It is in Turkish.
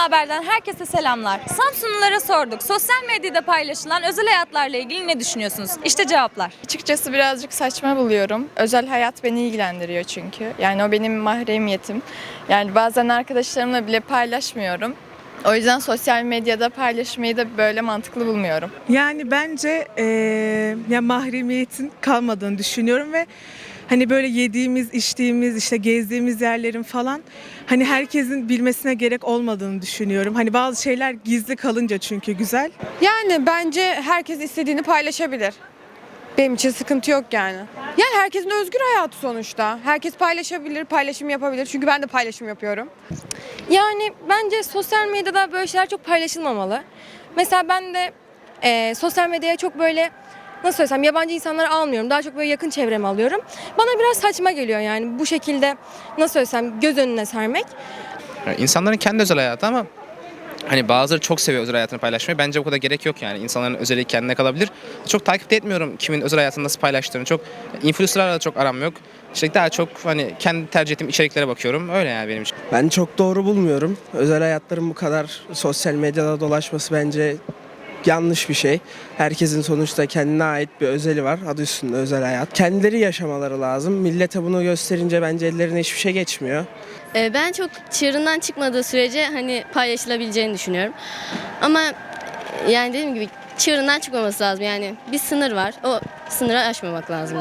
Haber'den herkese selamlar. Samsunlulara sorduk. Sosyal medyada paylaşılan özel hayatlarla ilgili ne düşünüyorsunuz? İşte cevaplar. Açıkçası birazcık saçma buluyorum. Özel hayat beni ilgilendiriyor çünkü. Yani o benim mahremiyetim. Yani bazen arkadaşlarımla bile paylaşmıyorum. O yüzden sosyal medyada paylaşmayı da böyle mantıklı bulmuyorum. Yani bence eee ya mahremiyetin kalmadığını düşünüyorum ve hani böyle yediğimiz, içtiğimiz, işte gezdiğimiz yerlerin falan hani herkesin bilmesine gerek olmadığını düşünüyorum. Hani bazı şeyler gizli kalınca çünkü güzel. Yani bence herkes istediğini paylaşabilir. Benim için sıkıntı yok yani. Yani herkesin özgür hayatı sonuçta. Herkes paylaşabilir, paylaşım yapabilir. Çünkü ben de paylaşım yapıyorum. Yani bence sosyal medyada böyle şeyler çok paylaşılmamalı. Mesela ben de e, sosyal medyaya çok böyle nasıl söylesem yabancı insanları almıyorum. Daha çok böyle yakın çevremi alıyorum. Bana biraz saçma geliyor yani bu şekilde nasıl söylesem göz önüne sermek. Yani insanların kendi özel hayatı ama hani bazıları çok seviyor özel hayatını paylaşmayı. Bence bu kadar gerek yok yani. İnsanların özelliği kendine kalabilir. Çok takip de etmiyorum kimin özel hayatını nasıl paylaştığını. Çok influencerlarla da çok aram yok. İşte daha çok hani kendi tercih ettiğim içeriklere bakıyorum. Öyle yani benim için. Ben çok doğru bulmuyorum. Özel hayatların bu kadar sosyal medyada dolaşması bence yanlış bir şey. Herkesin sonuçta kendine ait bir özeli var. Adı üstünde özel hayat. Kendileri yaşamaları lazım. Millete bunu gösterince bence ellerine hiçbir şey geçmiyor. Ee, Ben çok çığırından çıkmadığı sürece hani paylaşılabileceğini düşünüyorum. Ama yani dediğim gibi çığırından çıkmaması lazım. Yani bir sınır var. O sınırı aşmamak lazım.